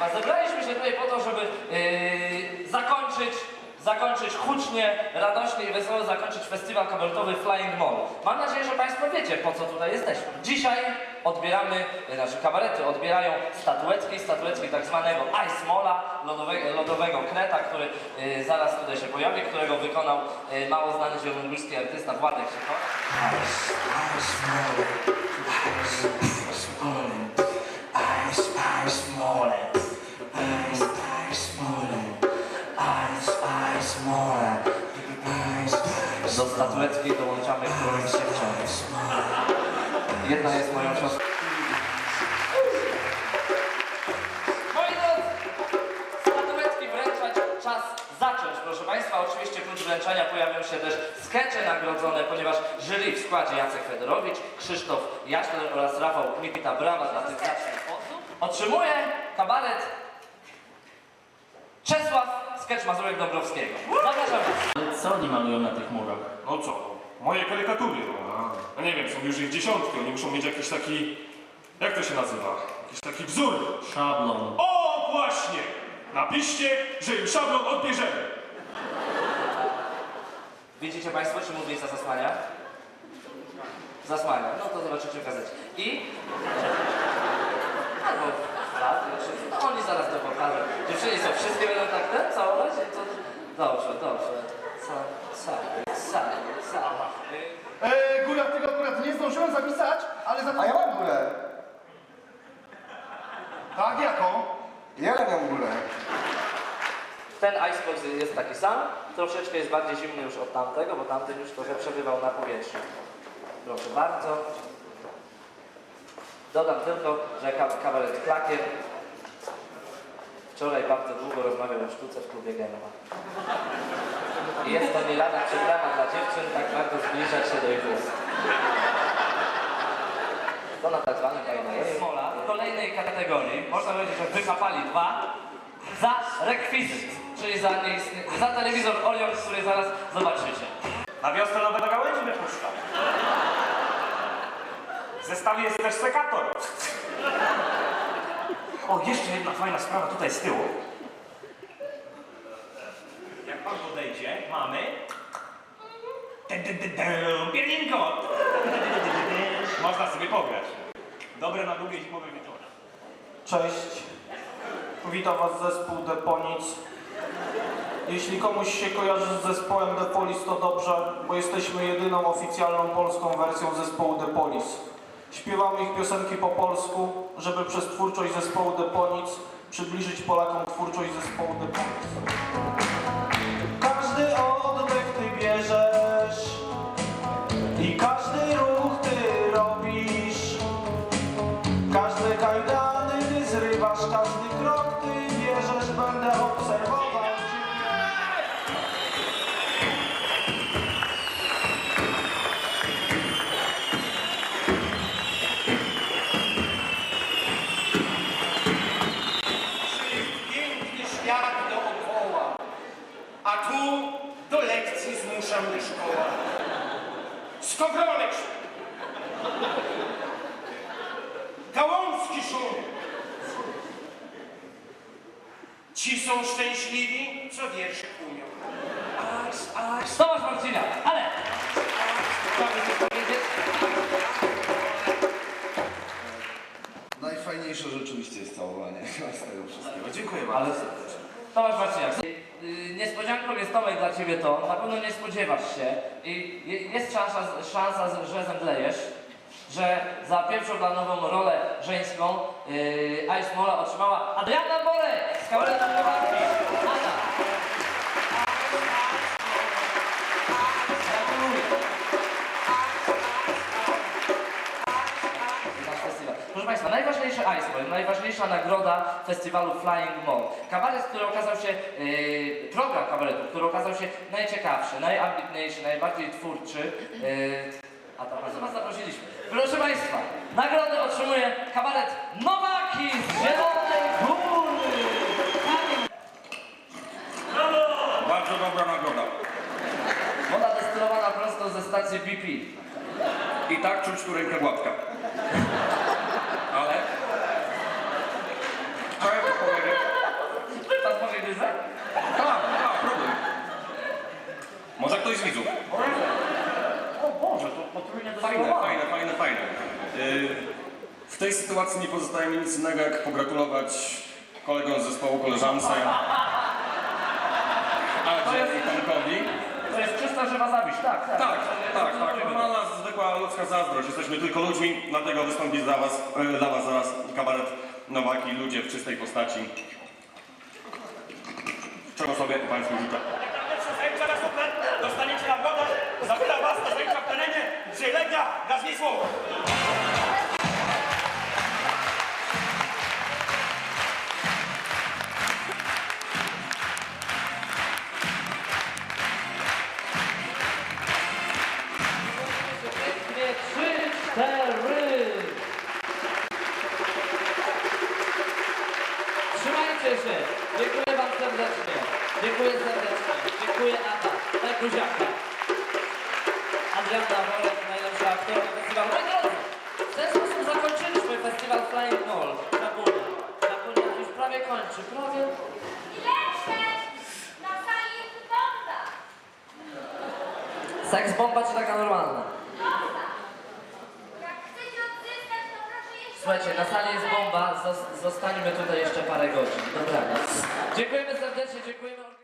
Państwa, zebraliśmy się tutaj po to, żeby yy, zakończyć, zakończyć hucznie, radośnie i wesoło zakończyć festiwal kabaretowy Flying Mall. Mam nadzieję, że Państwo wiecie, po co tutaj jesteśmy. Dzisiaj odbieramy, yy, znaczy kabarety odbierają statuetki, statuetki tak zwanego Ice Malla, lodowego, lodowego kreta, który yy, zaraz tutaj się pojawi, którego wykonał yy, mało znany zielonogórski artysta Władek Szyko. Ice, ice, ice Do statuetki dołączamy którąś dziewczynę. Jedna jest moją siostrą. Moi drodzy, statuetki wręczać czas zacząć, proszę Państwa. Oczywiście prócz wręczania pojawią się też skecze nagrodzone, ponieważ jury w składzie Jacek Fedorowicz, Krzysztof Jaśler oraz Rafał Kmita. Brawa dla tych zacnych osób. Otrzymuje kabaret Sketch Mazurek Dąbrowskiego. Zapraszam Was. Ale co oni malują na tych murach? No co? Moje karykatury, no. No nie wiem, są już ich dziesiątki, oni muszą mieć jakiś taki... Jak to się nazywa? Jakiś taki wzór. Szablon. O, właśnie! Napiszcie, że im szablon odbierzemy. Widzicie Państwo, czy mównica zasłania? Zasłania. No to zobaczycie w gazecie. I... Albo w czy... No oni zaraz to. Dziewczyny co, wszystkie będą tak ten całować? To... Dobrze, dobrze. Ca, ca, ca, ca. E, góra tego akurat nie zdążyłem zapisać, ale za to... A ja mam górę. Tak, jaką? Ja mam górę. Ten icebox jest taki sam, troszeczkę jest bardziej zimny już od tamtego, bo tamten już trochę przebywał na powietrzu. Proszę bardzo. Dodam tylko, że ka- kabaret Klakier wczoraj bardzo długo rozmawiał o sztuce w klubie Gemma. I jest to nie lada przegrana dla dziewczyn, tak bardzo zbliżać się do ich ust. To na tak zwanym Smola w kolejnej kategorii, można powiedzieć, że wykapali dwa za rekwizyt, czyli za, za telewizor Orion, który zaraz zobaczycie. Na wiosnę nowe gałęzi wypuszczam. W zestawie jest też sekator. O, jeszcze jedna fajna sprawa tutaj z tyłu. Jak pan podejdzie, mamy... Pierninko! Można sobie pograć. Dobre na długie zimowe wieczory. Cześć, witam Was zespół Deponic. Jeśli komuś się kojarzy z zespołem Depolis, to dobrze, bo jesteśmy jedyną oficjalną polską wersją zespołu Depolis. Śpiewamy ich piosenki po polsku, żeby przez twórczość zespołu Deponic przybliżyć Polakom twórczość zespołu Deponic. Skowronek szum. Gałązki szum. Ci są szczęśliwi, co wiersze umią. Tomasz Marcina, ale... Najfajniejsze rzeczywiście jest całowanie z tego wszystkiego. Dziękuję Ale bardzo. Tomasz Marciniak, niespodzianką jest Tomek dla Ciebie to, na pewno nie spodziewasz się i je- jest szansa, szansa że zemdlejesz, że za pierwszą planową rolę żeńską yy, Ice Mola otrzymała Adriana Borek z kabaretu Nowarki. Ada. Proszę Państwa, najważniejszy Iceberg, najważniejsza nagroda festiwalu Flying Mall. Kabaret, który okazał się, yy, kabaretu, który okazał się najciekawszy, najambitniejszy, najbardziej twórczy. Yy, a tam bardzo Was zaprosiliśmy. Proszę Państwa, nagrodę otrzymuje kabaret Nowaki z Zielonej Góry. Bardzo dobra nagroda. Woda destylowana prosto ze stacji BP. I tak czuć tu rękę gładka. Ale... Chciałem powiedzieć, tej sytuacji nie pozostaje mi nic innego, jak pogratulować kolegom z zespołu, koleżance, Adzie i Tomkowi. To jest czysta żywa zawiść, tak, tak. Tak, tak, tak. Normalna, zwykła ludzka zazdrość. Jesteśmy tylko ludźmi, dlatego wystąpi dla was, e, dla was zaraz kabaret Nowaki, ludzie w czystej postaci. Czego sobie Państwu życzę. Dostaniecie nagrodę, zabiera was na zajęcia w terenie, przylegnia na Się. Dziękuję wam serdecznie. Dziękuję serdecznie. Dziękuję Ada. Daj buziaka. Adriana Worek, najlepsza aktorka festiwalu. Moi drodzy, w ten sposób zakończyliśmy festiwal Flying Mall. Zabunia. Zabunia już prawie kończy. Prawie. Seks bomba czy taka normalna? Jak chcecie odzyskać, to proszę jeszcze... Słuchajcie, na sali jest bomba. Zos- Zostańmy tutaj jeszcze parę godzin. Dobranoc. Dziękujemy serdecznie, dziękujemy.